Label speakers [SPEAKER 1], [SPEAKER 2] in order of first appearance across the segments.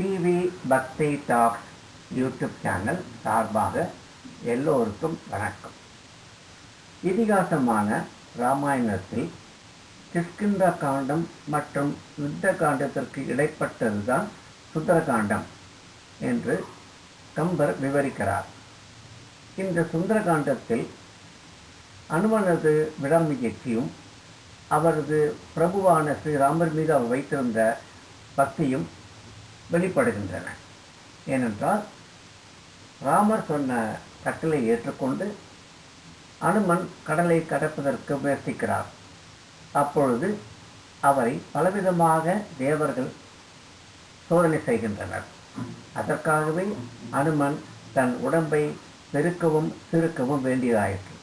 [SPEAKER 1] TV பக்தி tax YouTube channel சார்பாக எல்லோருக்கும் வணக்கம். இதிகாசமான ராமாயணத்தில் கிஷ்கிந்த காண்டம் மற்றும் யுத்த காண்டத்திற்கு இடைப்பட்டதுதான் சுந்தரகாண்டம் என்று கம்பர் விவரிக்கிறார். இந்த சுந்தரகாண்டத்தில் அனுமனது விடாமுயற்சியும் அவரது பிரபுவான ஸ்ரீராமர் மீது அவர் வைத்திருந்த பக்தியும் வெளிப்படுகின்றன. ஏனென்றால் ராமர் சொன்ன கட்டளை ஏற்றுக்கொண்டு அனுமன் கடலை கடப்பதற்கு முயற்சிக்கிறார். அப்பொழுது அவரை பலவிதமாக தேவர்கள் சோதனை செய்கின்றனர். அதற்காகவே அனுமன் தன் உடம்பை பெருக்கவும் சிறுக்கவும் வேண்டியதாயிற்று.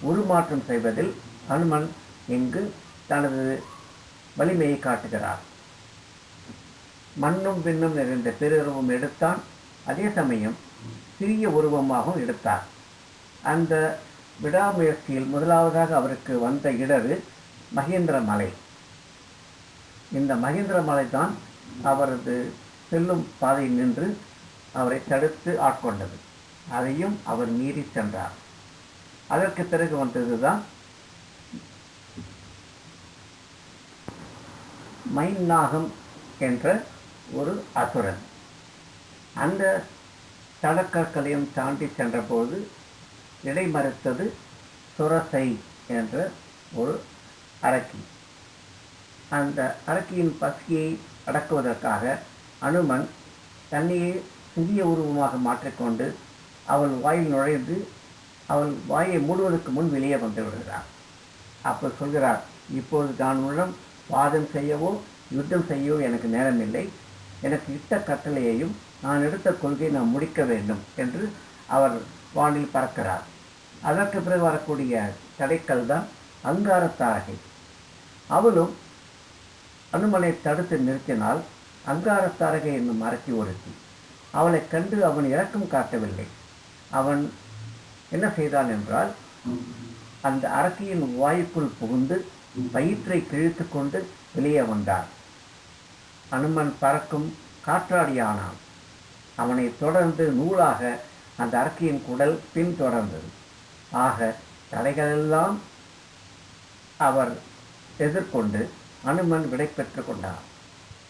[SPEAKER 1] உருமாற்றம் செய்வதில் அனுமன் இங்கு தனது வலிமையை காட்டுகிறார். மண்ணும் பின்னும் நிறைந்த பெருருவம் எடுத்தான். அதே சமயம் சிறிய உருவமாகவும் எடுத்தார். அந்த விடாமுயற்சியில் முதலாவதாக அவருக்கு வந்த இடரு மகேந்திர மலை இந்த மகேந்திர மலை தான் அவரது செல்லும் பாதையில் நின்று அவரை தடுத்து ஆட்கொண்டது. அதையும் அவர் மீறி சென்றார். அதற்கு பிறகு வந்ததுதான் மைநாகம் என்ற ஒரு அசுரன். அந்த தடக்கற்களையும் தாண்டி சென்றபோது இடைமறுத்தது சுரசை என்ற ஒரு அரக்கி. அந்த அரக்கியின் பசியை அடக்குவதற்காக அனுமன் தன்னையே சிறிய உருவமாக மாற்றிக்கொண்டு அவள் வாயில் நுழைந்து அவள் வாயை மூடுவதற்கு முன் வெளியே வந்து விடுகிறார் அப்போ சொல்கிறார் இப்போது தான் மூலம் வாதம் செய்யவோ யுத்தம் செய்யவோ எனக்கு நேரமில்லை. எனக்கு இட்ட கட்டளையையும் நான் எடுத்த கொள்கையை நான் முடிக்க வேண்டும் என்று அவர் வானில் பறக்கிறார். அதற்கு பிறகு வரக்கூடிய தடைக்கல் தான் அங்காரத்தாரகை அவளும் அனுமனை தடுத்து நிறுத்தினால் அங்காரத்தாரகை என்னும் அரக்கி ஒருத்தி. அவளை கண்டு அவன் இறக்கம் காட்டவில்லை. அவன் என்ன செய்தான் என்றால் அந்த அரக்கியின் வாய்க்குள் புகுந்து வயிற்றை கிழித்து கொண்டு வெளியே வந்தார் அனுமன் பறக்கும் காற்றாடியானான் அவனை தொடர்ந்து நூலாக அந்த அரக்கியின் குடல் பின்தொடர்ந்தது. ஆக தடைகளெல்லாம் அவர் எதிர்கொண்டு அனுமன் விடை பெற்று கொண்டார்.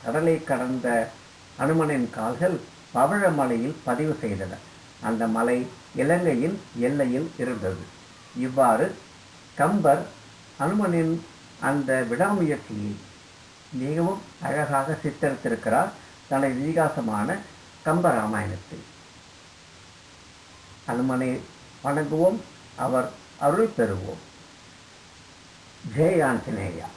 [SPEAKER 1] கடலை கடந்த அனுமனின் கால்கள் பவழமலையில் பதிவு செய்தன. அந்த மலை இலங்கையின் எல்லையில் இருந்தது. இவ்வாறு கம்பர் அனுமனின் அந்த விடாமுயற்சியை மிகவும் அழகாக சித்தரித்திருக்கிறார் தனது இதிகாசமான கம்பராமாயணத்தில். அனுமனை வணங்குவோம் அவர் அருள் பெறுவோம். ஜெய் ஆஞ்சநேயா.